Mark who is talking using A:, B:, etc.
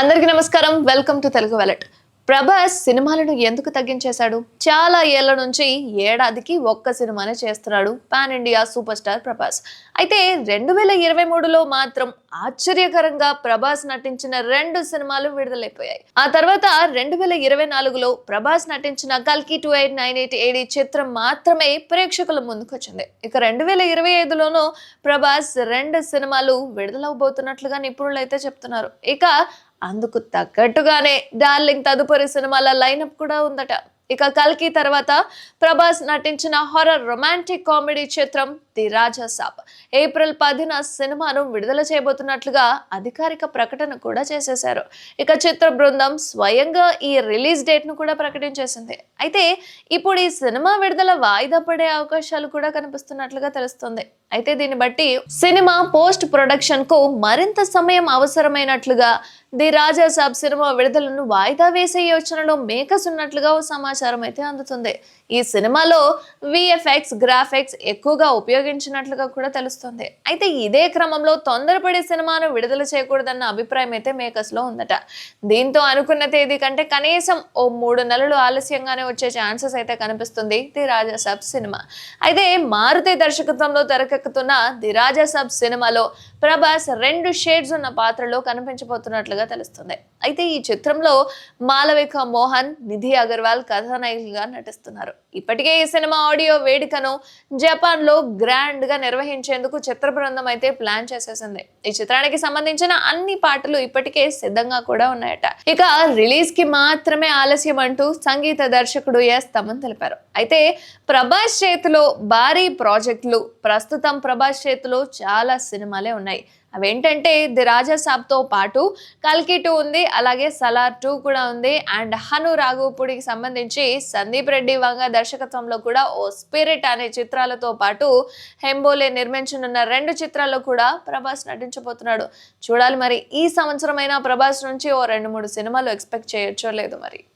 A: అందరికీ నమస్కారం. Welcome to Telugu వెలట్ ప్రభాస్ సినిమాలను ఎందుకు తగ్గించేశాడు? చాలా ఏళ్ళ నుంచి ఏడాదికి ఒక్క సినిమానే చేస్తున్నాడు pan India super star Prabhas. అయితే రెండు వేల ఇరవై మూడులో మాత్రం ఆశ్చర్యకరంగా ప్రభాస్ నటించిన రెండు సినిమాలు విడుదలైపోయాయి. ఆ తర్వాత రెండు వేల ఇరవై నాలుగులో ప్రభాస్ నటించిన కల్కి two eight nine eight AD చిత్రం మాత్రమే ప్రేక్షకుల ముందుకొచ్చింది. ఇక రెండు వేల ఇరవై ఐదులోనూ ప్రభాస్ రెండు సినిమాలు విడుదలవబోతున్నట్లుగా నిపుణులు అయితే చెప్తున్నారు. ఇక అందుకు తగ్గట్టుగానే డార్లింగ్ తదుపరి సినిమాల లైనప్ కూడా ఉందట. ఇక కల్కి తర్వాత ప్రభాస్ నటించిన హారర్ రొమాంటిక్ కామెడీ చిత్రం ది రాజా సాబ్. ఏప్రిల్ పదిన సినిమాను విడుదల చేయబోతున్నట్లుగా అధికారిక ప్రకటన కూడా చేసేశారు. ఇక చిత్ర బృందం స్వయంగా ఈ రిలీజ్ డేట్ను కూడా ప్రకటించేసింది. అయితే ఇప్పుడు ఈ సినిమా విడుదల వాయిదా పడే అవకాశాలు కూడా కనిపిస్తున్నట్లుగా తెలుస్తుంది. అయితే దీన్ని బట్టి సినిమా పోస్ట్ ప్రొడక్షన్కు మరింత సమయం అవసరమైనట్లుగా ది రాజా సాబ్ సినిమా విడుదలను వాయిదా వేసే యోచనలో మేకస్ ఉన్నట్లుగా ఓ సమాచారం అయితే అందుతుంది. ఈ సినిమాలో విఎఫ్ఎక్స్ గ్రాఫిక్స్ ఎక్కువగా ఉపయోగించినట్లుగా కూడా తెలుస్తుంది. అయితే ఇదే క్రమంలో తొందరపడి సినిమాను విడుదల చేయకూడదన్న అభిప్రాయం అయితే మేకర్స్లో ఉందట. దీంతో అనుకున్న తేదీ కంటే కనీసం ఓ మూడు నెలలు ఆలస్యంగానే వచ్చే ఛాన్సెస్ అయితే కనిపిస్తుంది ది రాజా సాబ్ సినిమా. అయితే మారుతి దర్శకత్వంలో తెరకెక్కుతున్న ది రాజా సబ్ సినిమాలో ప్రభాస్ రెండు షేడ్స్ ఉన్న పాత్రలో కనిపించబోతున్నట్లుగా తెలుస్తుంది. అయితే ఈ చిత్రంలో మాలవిక మోహన్ నిధి అగర్వాల్ కథానాయకులుగా నటిస్తున్నారు. ఇప్పటికే ఈ సినిమా ఆడియో వేడుకను జపాన్లో గ్రాండ్గా నిర్వహించేందుకు చిత్ర బృందం అయితే ప్లాన్ చేసేసింది. ఈ చిత్రానికి సంబంధించిన అన్ని పాటలు ఇప్పటికే సిద్ధంగా కూడా ఉన్నాయట. ఇక రిలీజ్కి మాత్రమే ఆలస్యం అంటూ సంగీత దర్శకుడు ఎస్ తమన్ తెలిపారు. అయితే ప్రభాస్ చేతిలో భారీ ప్రాజెక్టులు ప్రస్తుతం ప్రభాస్ చేతిలో చాలా సినిమాలే ఉన్నాయి. అవేంటంటే ది రాజా సాబ్తో పాటు కల్కి టూ ఉంది అలాగే సలార్ టూ కూడా ఉంది. అండ్ హను రాఘవపూడికి సంబంధించి సందీప్ రెడ్డి వంగ దర్శకత్వంలో కూడా ఓ స్పిరిట్ అనే చిత్రాలతో పాటు హెంబోలే నిర్మించనున్న రెండు చిత్రాల్లో కూడా ప్రభాస్ నటించబోతున్నాడు. చూడాలి మరి ఈ సంవత్సరమైనా ప్రభాస్ నుంచి ఓ రెండు మూడు సినిమాలు ఎక్స్పెక్ట్ చేయొచ్చో లేదు మరి.